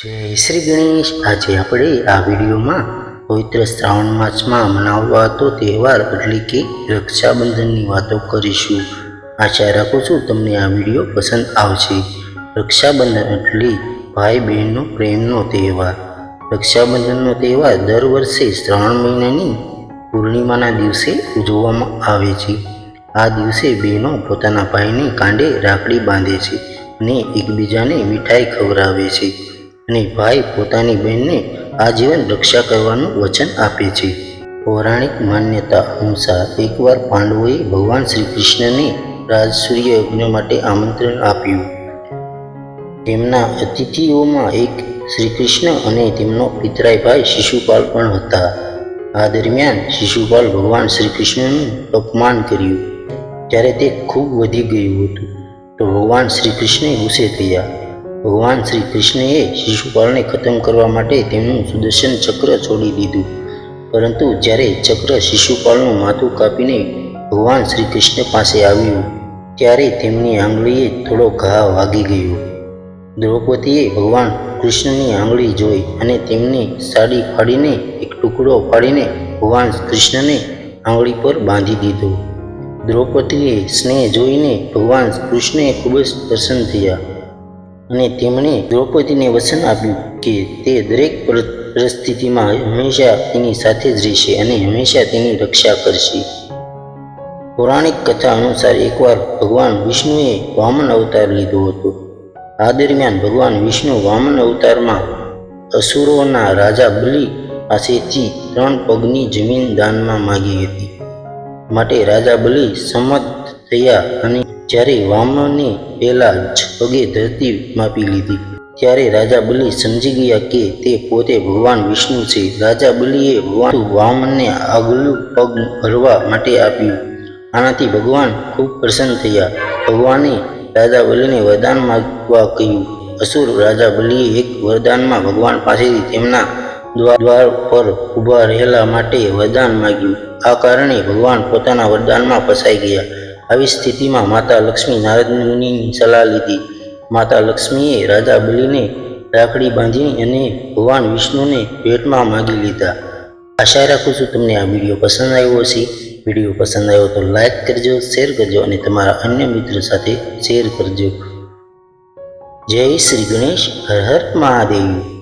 જય શ્રી ગણેશ. આજે આપણે આ વિડીયોમાં પવિત્ર શ્રાવણ માસમાં મનાવવાતો તહેવાર એટલે કે રક્ષાબંધનની વાતો કરીશું. આશા રાખું છું તમને આ વીડિયો પસંદ આવશે. રક્ષાબંધન એટલે ભાઈ બહેનનો પ્રેમનો તહેવાર. રક્ષાબંધનનો તહેવાર દર વર્ષે શ્રાવણ મહિનાની પૂર્ણિમાના દિવસે ઉજવવામાં આવે છે. આ દિવસે બહેનો પોતાના ભાઈને કાંડે રાખડી બાંધે છે અને એકબીજાને મીઠાઈ ખવડાવે છે. અને ભાઈ પોતાની બહેનને આજીવન રક્ષા કરવાનું વચન આપે છે. પૌરાણિક માન્યતા અનુસાર એકવાર પાંડવોએ ભગવાન શ્રી કૃષ્ણને રાજસૂર્ય યજ્ઞ માટે આમંત્રણ આપ્યું. તેમના અતિથિઓમાં એક શ્રી કૃષ્ણ અને તેમનો પિતરાય ભાઈ શિશુપાલ પણ હતા. આ દરમિયાન શિશુપાલ ભગવાન શ્રી કૃષ્ણનું અપમાન કર્યું. ત્યારે તે ખૂબ વધી ગયું હતું. તો ભગવાન શ્રી કૃષ્ણ ગુસ્સે થયા. ભગવાન શ્રી કૃષ્ણએ શિશુપાલને ખતમ કરવા માટે તેમનું સુદર્શન ચક્ર છોડી દીધું. પરંતુ જ્યારે ચક્ર શિશુપાલનું માથું કાપીને ભગવાન શ્રી કૃષ્ણ પાસે આવ્યું, ત્યારે તેમની આંગળીએ થોડો ઘા વાગી ગયો. દ્રૌપદીએ ભગવાન કૃષ્ણની આંગળી જોઈ અને તેમની સાડી ફાડીને એક ટુકડો ફાડીને ભગવાન કૃષ્ણને આંગળી પર બાંધી દીધો. દ્રૌપદીએ સ્નેહ જોઈને ભગવાન કૃષ્ણએ ખૂબ જ પ્રસન્ન થયા. અને તેમણે દ્રૌપદીને વચન આપ્યું કે તે દરેક પરિસ્થિતિમાં હંમેશા તેની સાથે જ રહેશે અને હંમેશા તેની રક્ષા કરશે. પૌરાણિક કથા અનુસાર એકવાર ભગવાન વિષ્ણુએ વામન અવતાર લીધો હતો. આ દરમિયાન ભગવાન વિષ્ણુ વામન અવતારમાં અસુરોના રાજા બલિ પાસેથી ત્રણ પગની જમીન દાનમાં માગી હતી. માટે રાજા બલિ સંમત થયા અને જ્યારે વામનને પહેલાં જ પગે ધરતી માપી લીધી, ત્યારે રાજા બલિ સમજી ગયા કે તે પોતે ભગવાન વિષ્ણુ છે. રાજા બલિએ ભગવાન વામનને આગલું પગ ભરવા માટે આપ્યું. આનાથી ભગવાન ખૂબ પ્રસન્ન થયા. ભગવાને રાજા બલિને વરદાન માગવા કહ્યું. અસુર રાજા બલિએ એક વરદાનમાં ભગવાન પાસેથી તેમના દ્વાર પર ઊભા રહેલા માટે વરદાન માગ્યું. આ કારણે ભગવાન પોતાના વરદાનમાં ફસાઈ ગયા. આવી સ્થિતિમાં માતા લક્ષ્મી નારદ મુનિની સલાહ લીધી. માતા લક્ષ્મીએ રાજા બલિને રાખડી બાંધી અને ભગવાન વિષ્ણુને ભેટમાં માગી લીધા. આશા રાખું છું તમને આ વીડિયો પસંદ આવ્યો હશે. વીડિયો પસંદ આવ્યો તો લાઈક કરજો, શેર કરજો અને તમારા અન્ય મિત્રો સાથે શેર કરજો. જય શ્રી ગણેશ, હર હર મહાદેવ.